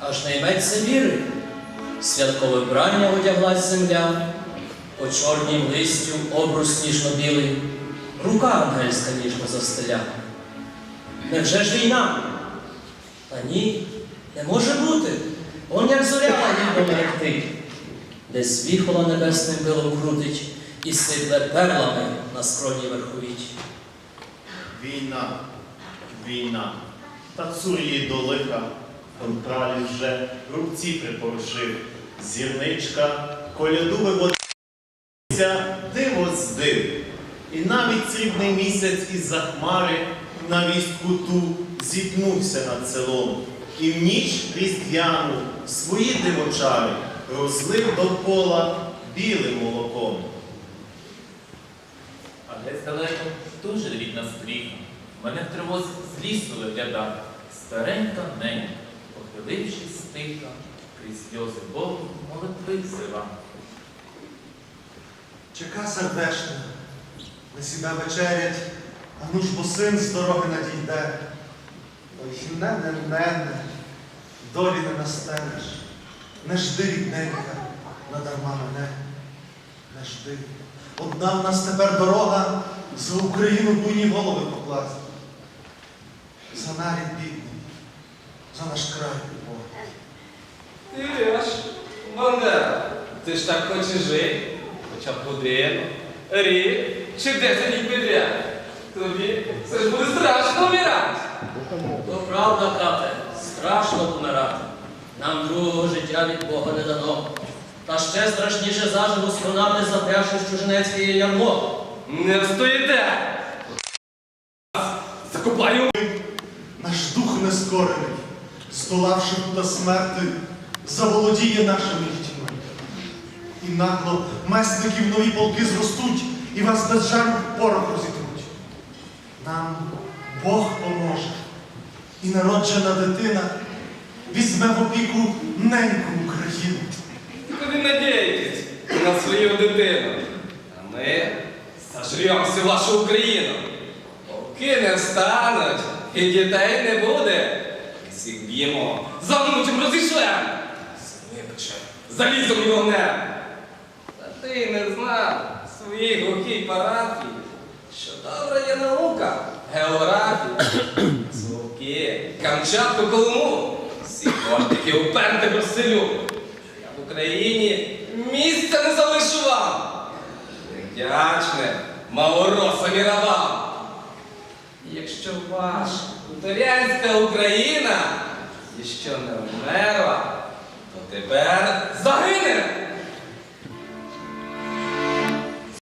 аж найметься віри. Святкове вбрання одяглась земля, по чорнім листю обрус сніжно-білий, рука ангельська ніжно застеля. Невже ж війна? Та ні, не може бути. Он як зоря лагідно мерехтить, десь віхола небесним билом крутить і сипле перлами на скроні верховіть. Війна, війна, та цур її до лиха, контралі вже рубці припорушив, зірничка, коляду виводиться, диво з див. І навіть срібний місяць із-за хмари на вістку ту зітнувся над селом. І в ніч різдвяну свої дивочари розлив до пола білим молоком. А десь далеко дуже рідна стріха. Мене в тривозі з лісу виглядає. Старенька ненька, похилившись стиха, крізь сльози Богу молитви зива. Чека сердешна, не сіда вечерять, а ну ж бо син з дороги надійде. Ой, нене, нене, долі не настелиш, не жди рідненька, надарма мене, не жди. Одна в нас тепер дорога за Україну буйні голови покласти. За нарід бідний, за наш край Бог. Ти ж, Бандера, ти ж так хочеш жити, хоча б годину, рік чи десять днів підряд. Тобі це ж буде страшно вмирати. То правда, брате, страшно помирати. Нам другого життя від Бога не дано. Та ще страшніше заживо сконати запрявши чужинецьке ярмо. Не встоїте! Закопаю! Наш дух нескорений, здолавши пута смерти, заволодіє нашими дітьми. І нагло месників нові полки зростуть і вас без жалю в порох розітруть. Нам Бог поможе, і народжена дитина візьме в опіку неньку Україну. Куди надієтесь на свою дитину? А ми зажремо всю вашу Україну. Полки не встануть, і дітей не буде. Всіх б'ємо, замучим, розійшлем. Випече, залізом і вогнем. Та ти не знав своїх глухій парафії, що добра є наука, географія, звуки, Камчатку, Колуму, всі кортики упертих розселю. Я в Україні місця не залишу вам. Вдячне малоросам і рабам. Якщо ваша хуторянська Україна ще не вмерла.